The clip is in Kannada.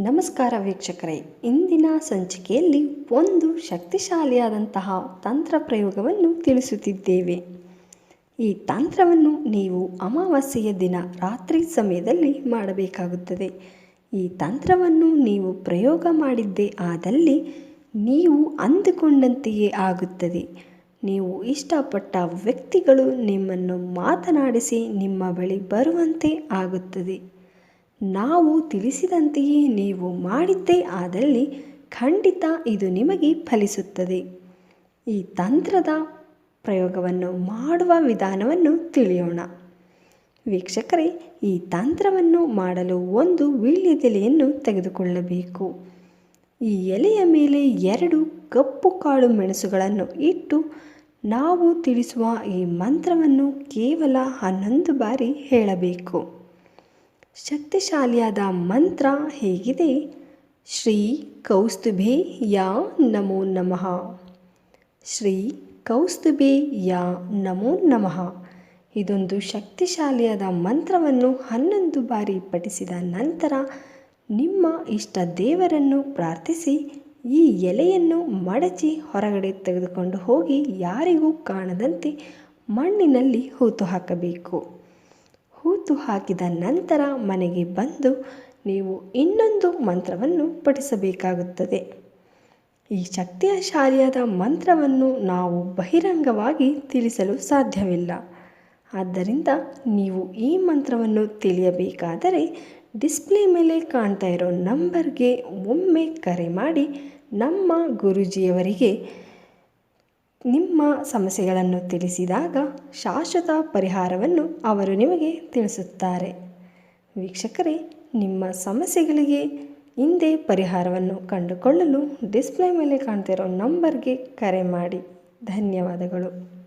ನಮಸ್ಕಾರ ವೀಕ್ಷಕರೇ. ಇಂದಿನ ಸಂಚಿಕೆಯಲ್ಲಿ ಒಂದು ಶಕ್ತಿಶಾಲಿಯಾದಂತಹ ತಂತ್ರ ಪ್ರಯೋಗವನ್ನು ತಿಳಿಸುತ್ತಿದ್ದೇವೆ. ಈ ತಂತ್ರವನ್ನು ನೀವು ಅಮಾವಾಸ್ಯೆಯ ದಿನ ರಾತ್ರಿ ಸಮಯದಲ್ಲಿ ಮಾಡಬೇಕಾಗುತ್ತದೆ. ಈ ತಂತ್ರವನ್ನು ನೀವು ಪ್ರಯೋಗ ಮಾಡಿದ್ದೇ ಆದಲ್ಲಿ ನೀವು ಅಂದುಕೊಂಡಂತೆಯೇ ಆಗುತ್ತದೆ. ನೀವು ಇಷ್ಟಪಟ್ಟ ವ್ಯಕ್ತಿಗಳು ನಿಮ್ಮನ್ನು ಮಾತನಾಡಿಸಿ ನಿಮ್ಮ ಬಳಿ ಬರುವಂತೆ ಆಗುತ್ತದೆ. ನಾವು ತಿಳಿಸಿದಂತೆಯೇ ನೀವು ಮಾಡಿದ್ದೇ ಆದಲ್ಲಿ ಖಂಡಿತ ಇದು ನಿಮಗೆ ಫಲಿಸುತ್ತದೆ. ಈ ತಂತ್ರದ ಪ್ರಯೋಗವನ್ನು ಮಾಡುವ ವಿಧಾನವನ್ನು ತಿಳಿಯೋಣ. ವೀಕ್ಷಕರೇ, ಈ ತಂತ್ರವನ್ನು ಮಾಡಲು ಒಂದು ವೀಳ್ಯದೆಲೆಯನ್ನು ತೆಗೆದುಕೊಳ್ಳಬೇಕು. ಈ ಎಲೆಯ ಮೇಲೆ ಎರಡು ಕಪ್ಪು ಕಾಳು ಮೆಣಸುಗಳನ್ನು ಇಟ್ಟು ನಾವು ತಿಳಿಸುವ ಈ ಮಂತ್ರವನ್ನು ಕೇವಲ ಹನ್ನೊಂದು ಬಾರಿ ಹೇಳಬೇಕು. ಶಕ್ತಿಶಾಲಿಯಾದ ಮಂತ್ರ ಹೇಗಿದೆ? ಶ್ರೀ ಕೌಸ್ತುಭೆ ಯಾ ನಮೋ ನಮಃ. ಶ್ರೀ ಕೌಸ್ತುಭೆ ಯಾ ನಮೋ ನಮಃ. ಇದೊಂದು ಶಕ್ತಿಶಾಲಿಯಾದ ಮಂತ್ರವನ್ನು ಹನ್ನೊಂದು ಬಾರಿ ಪಠಿಸಿದ ನಂತರ ನಿಮ್ಮ ಇಷ್ಟ ದೇವರನ್ನು ಪ್ರಾರ್ಥಿಸಿ, ಈ ಎಲೆಯನ್ನು ಮಡಚಿ ಹೊರಗಡೆ ತೆಗೆದುಕೊಂಡು ಹೋಗಿ ಯಾರಿಗೂ ಕಾಣದಂತೆ ಮಣ್ಣಿನಲ್ಲಿ ಹೂತು ಹಾಕಬೇಕು. ಹೂತು ಹಾಕಿದ ನಂತರ ಮನೆಗೆ ಬಂದು ನೀವು ಇನ್ನೊಂದು ಮಂತ್ರವನ್ನು ಪಠಿಸಬೇಕಾಗುತ್ತದೆ. ಈ ಶಕ್ತಿಶಾಲಿಯಾದ ಮಂತ್ರವನ್ನು ನಾವು ಬಹಿರಂಗವಾಗಿ ತಿಳಿಸಲು ಸಾಧ್ಯವಿಲ್ಲ. ಆದ್ದರಿಂದ ನೀವು ಈ ಮಂತ್ರವನ್ನು ತಿಳಿಯಬೇಕಾದರೆ ಡಿಸ್ಪ್ಲೇ ಮೇಲೆ ಕಾಣ್ತಾ ಇರೋ ನಂಬರ್ಗೆ ಒಮ್ಮೆ ಕರೆ ಮಾಡಿ ನಮ್ಮ ಗುರೂಜಿಯವರಿಗೆ ನಿಮ್ಮ ಸಮಸ್ಯೆಗಳನ್ನು ತಿಳಿಸಿದಾಗ ಶಾಶ್ವತ ಪರಿಹಾರವನ್ನು ಅವರು ನಿಮಗೆ ತಿಳಿಸುತ್ತಾರೆ. ವೀಕ್ಷಕರೇ, ನಿಮ್ಮ ಸಮಸ್ಯೆಗಳಿಗೆ ಹಿಂದೆ ಪರಿಹಾರವನ್ನು ಕಂಡುಕೊಳ್ಳಲು ಡಿಸ್ಪ್ಲೇ ಮೇಲೆ ಕಾಣ್ತಿರೋ ನಂಬರ್ಗೆ ಕರೆ ಮಾಡಿ. ಧನ್ಯವಾದಗಳು.